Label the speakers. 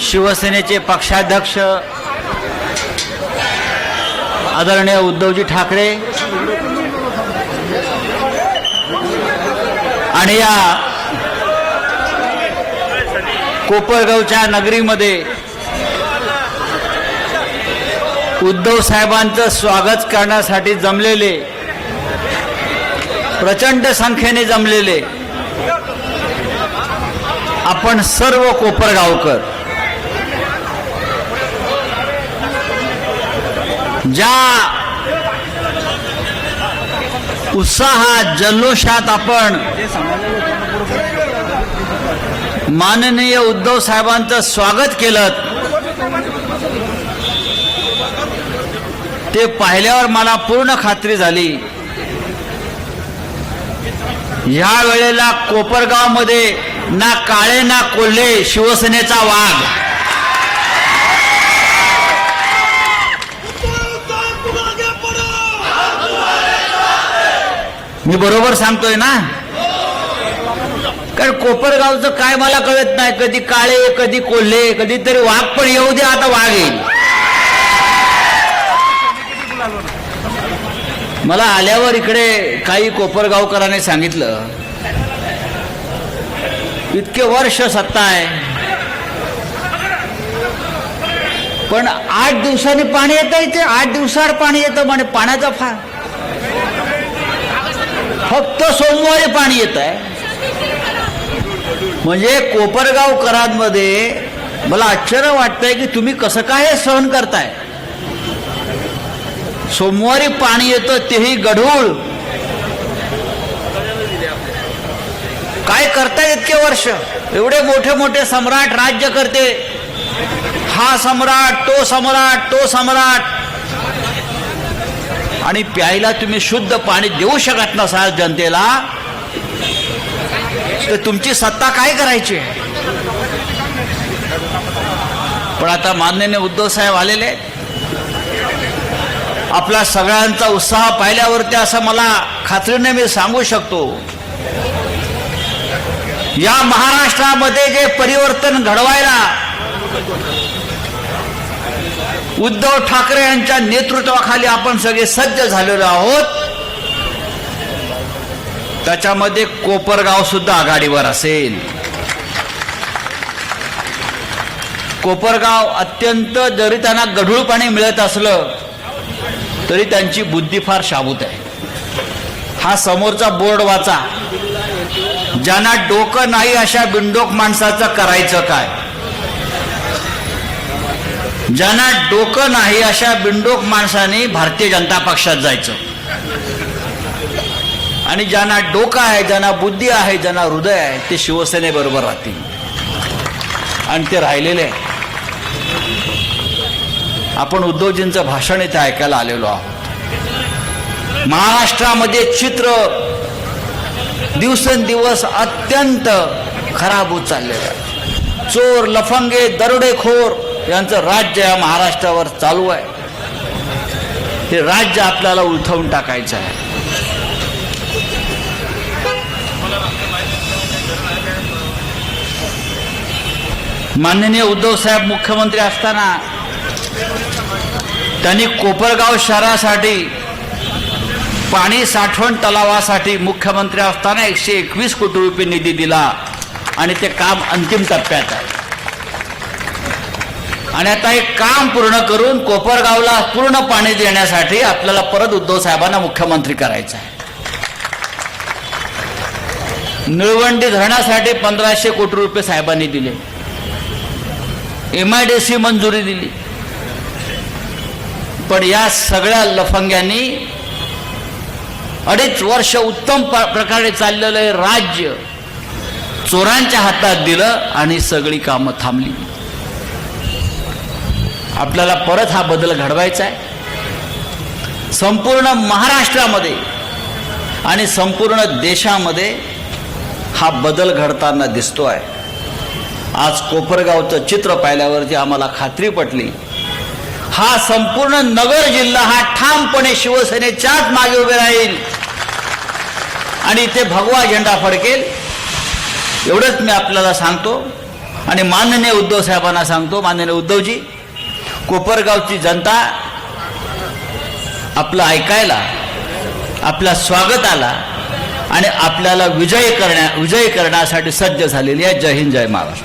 Speaker 1: शिवसेनेचे पक्षाध्यक्ष आदरणीय उद्धवजी ठाकरे आणि या कोपरगावच्या नगरीमध्ये उद्धव साहेबांचं स्वागत करण्यासाठी जमलेले प्रचंड संख्येने जमलेले आपण सर्व कोपरगावकर ज्या उत्साहात जल्लोषात आपण माननीय उद्धव साहेबांचं स्वागत केलं ते पाहिल्यावर मला पूर्ण खात्री झाली. ह्या वेळेला कोपरगावमध्ये ना काळे ना कोल्हे शिवसेनेचा वाघ. मी बरोबर सांगतोय ना? कारण कोपरगावचं काय मला कळत नाही. कधी काळे कधी कोल्हे कधीतरी वाघ पण येऊ दे आता वाघ येईल. मला आल्यावर इकडे काही कोपरगावकरांनी सांगितलं इतके वर्ष सत्ता आहे. पण आठ दिवसांनी पाणी येतं इथे आठ दिवसाआड पाणी येतं म्हणे पाण्याचा फार फक्त सोमवारी पाणी येत आहे. म्हणजे कोपरगावकरांमध्ये मला आश्चर्य वाटतंय की तुम्ही कसं काय हे सहन करताय? सोमवारी पाणी येतं तेही गढूळ. काय करताय इतके वर्ष? एवढे मोठे मोठे सम्राट राज्य करते. हा सम्राट तो सम्राट तो सम्राट. आणि प्यायला तुम्ही शुद्ध पाणी देऊ शकत नसाल जनतेला तर तुमची सत्ता काय करायची? पण आता माननीय उद्धव साहेब आलेले आपला सगळ्यांचा उत्साह पाहिल्यावरती असं मला खात्रीने मी सांगू शकतो. या महाराष्ट्रामध्ये जे परिवर्तन घडवायला उद्धव ठाकरे यांच्या नेतृत्वाखाली आपण सगळे सज्ज झालेलो आहोत. त्याच्यामध्ये कोपरगाव सुद्धा आघाडीवर असेल. कोपरगाव अत्यंत जरी त्यांना गढूळ पाणी मिळत असलं तरी त्यांची बुद्धी फार शाबूत आहे. हा समोरचा बोर्ड वाचा. ज्यांना डोकं नाही अशा बिंडोक माणसाचं करायचं काय? ज्यांना डोकं नाही अशा बिंडोक माणसाने भारतीय जनता पक्षात जायचं. आणि ज्यांना डोकं आहे ज्यांना बुद्धी आहे ज्यांना हृदय आहे ते शिवसेनेबरोबर राहतील. आणि ते राहिलेले आहे आपण उद्धवजींचं भाषण इथे ऐकायला आलेलो आहोत. महाराष्ट्रामध्ये चित्र दिवसेंदिवस अत्यंत खराब होत चाललेलं आहे. चोर लफंगे दरोडेखोर यांचं राज्य या महाराष्ट्रावर चालू आहे. हे राज्य आपल्याला उलथवून टाकायचं आहे. माननीय उद्धव साहेब मुख्यमंत्री असताना त्यांनी कोपरगाव शहरासाठी पाणी साठवण तलावासाठी मुख्यमंत्री असताना एकशे एकवीस कोटी रुपये निधी दिला आणि ते काम अंतिम टप्प्यात आहे. आणि आता हे काम पूर्ण करून कोपरगावला पूर्ण पाणी देण्यासाठी आपल्याला परत उद्धव साहेबांना मुख्यमंत्री करायचं आहे. निळवंडी धरणासाठी पंधराशे कोटी रुपये साहेबांनी दिले. एम आय डी सी मंजुरी दिली. पण या सगळ्या लफंग्यांनी अडीच वर्ष उत्तम प्रकारे चाललेलं राज्य चोरांच्या हातात दिलं आणि सगळी कामं थांबली. आपल्याला परत हा बदल घडवायचा आहे. संपूर्ण महाराष्ट्रामध्ये आणि संपूर्ण देशामध्ये हा बदल घडताना दिसतो आहे. आज कोपरगावचं चित्र पाहिल्यावरती आम्हाला खात्री पटली हा संपूर्ण नगर जिल्हा हा ठामपणे शिवसेनेच्याच मागे उभे राहील. आणि ते भगवा झेंडा फडकेल एवढंच मी आपल्याला सांगतो. आणि माननीय उद्धव साहेबांना सांगतो माननीय उद्धवजी कोपरगावची जनता आपलं ऐकायला आपल्या स्वागताला आणि आपल्याला विजय करण्या विजय करण्यासाठी सज्ज झालेली आहे. जय हिंद जय महाराष्ट्र.